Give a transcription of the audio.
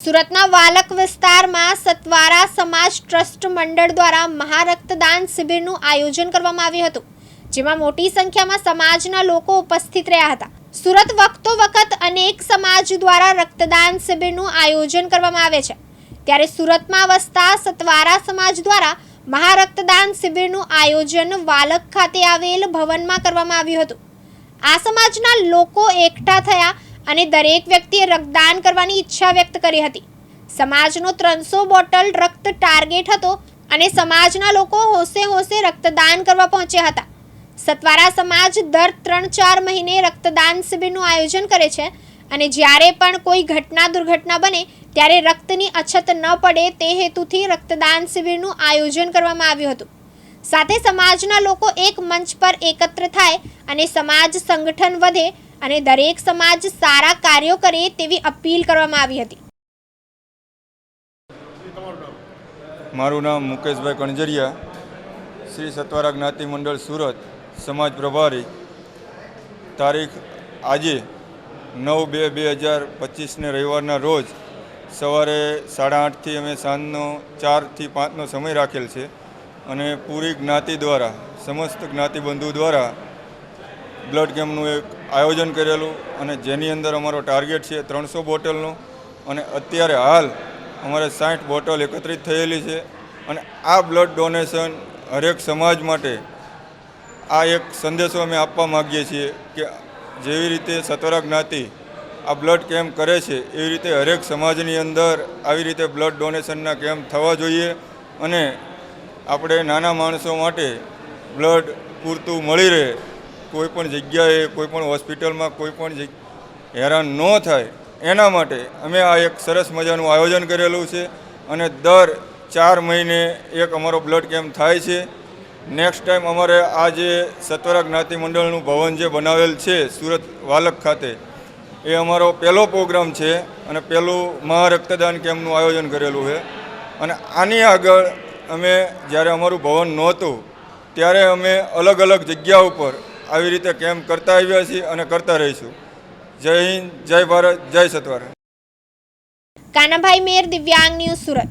સુરતના વાલક વિસ્તારમાં સતવારા સમાજ ટ્રસ્ટ મંડળ દ્વારા મહારક્તદાન શિબિરનું આયોજન કરવામાં આવ્યું હતું, જેમાં મોટી સંખ્યામાં સમાજના લોકો ઉપસ્થિત રહ્યા હતા. સુરત વખતો વખત અનેક સમાજ દ્વારા રક્તદાન શિબિરનું આયોજન કરવામાં આવે છે. ત્યારે સુરતમાં વસતા સતવારા સમાજ દ્વારા મહારક્તદાન શિબિરનું આયોજન વાલક ખાતે આવેલ ભવનમાં કરવામાં આવ્યું હતું. આ સમાજના લોકો એકઠા થયા અને દરેક વ્યક્તિએ રક્તદાન કરવાની ઈચ્છા વ્યક્ત કરી હતી. સમાજનો ત્રણસો બોટલ રક્ત ટાર્ગેટ હતો અને સમાજના લોકો હોશે હોશે રક્તદાન કરવા પહોંચ્યા હતા. સતવારા સમાજ દર ત્રણ ચાર મહિને રક્તદાન શિબિરનું આયોજન કરે છે અને જ્યારે પણ કોઈ ઘટના દુર્ઘટના બને ત્યારે રક્તની અછત ન પડે તે હેતુથી રક્તદાન શિબિરનું આયોજન કરવામાં આવ્યું હતું. સાથે સમાજના લોકો એક મંચ પર એકત્ર થાય અને સમાજ સંગઠન વધે અને દરેક સમાજ સારા કાર્યો કરે તેવી અપીલ કરવામાં આવી હતી. મારું નામ મુકેશભાઈ કણજરિયા. શ્રી સત્વારા જ્ઞાતિ મંડળ સુરત, સમાજ પ્રભારી. તારીખ આજે નવ બે બે હજાર પચીસને રવિવારના રોજ સવારે સાડા આઠથી અમે સાંજનો ચારથી પાંચનો સમય રાખેલ છે અને પૂરી જ્ઞાતિ દ્વારા, સમસ્ત જ્ઞાતિબંધુ દ્વારા બ્લડ કેમ્પનું એક આયોજન કરેલું અને જેની અંદર અમારો ટાર્ગેટ છે ત્રણસો બોટલનો અને અત્યારે હાલ અમારે સાઠ બોટલ એકત્રિત થયેલી છે અને આ બ્લડ ડોનેશન હરેક સમાજ માટે આ એક સંદેશો અમે આપવા માગીએ છીએ કે જેવી રીતે સતરા જ્ઞાતિ આ બ્લડ કેમ્પ કરે છે, એવી રીતે હરેક સમાજની અંદર આવી રીતે બ્લડ ડોનેશનના કેમ્પ થવા જોઈએ અને આપણે નાના માણસો માટે બ્લડ પૂરતું મળી રહે. કોઈ પણ જગ્યાએ, કોઈ પણ હોસ્પિટલમાં કોઈ પણ હેરાન ન થાય. એના માટે અમે આ એક સરસ મજાનું આયોજન કરેલું છે અને દર ચાર મહિને એક અમારો બ્લડ કેમ્પ થાય છે. નેક્સ્ટ ટાઈમ અમારે આ જે સત્વરા જ્ઞાતિ મંડળનું ભવન જે બનાવેલ છે સુરત વાલક ખાતે, એ અમારો પહેલો પ્રોગ્રામ છે અને પહેલું મહારક્તદાન કેમ્પનું આયોજન કરેલું છે. અને આની આગળ અમે જ્યારે અમારું ભવન નહોતું, ત્યારે અમે અલગ અલગ જગ્યા ઉપર આવી રીતે કેમ્પ કરતા આવ્યા છીએ અને કરતા રહીશું. જય હિન્દ, જય ભારત, જય સત્વારા. કાનાભાઈ મેર દિવ્યાંગ ન્યૂઝ સુરત.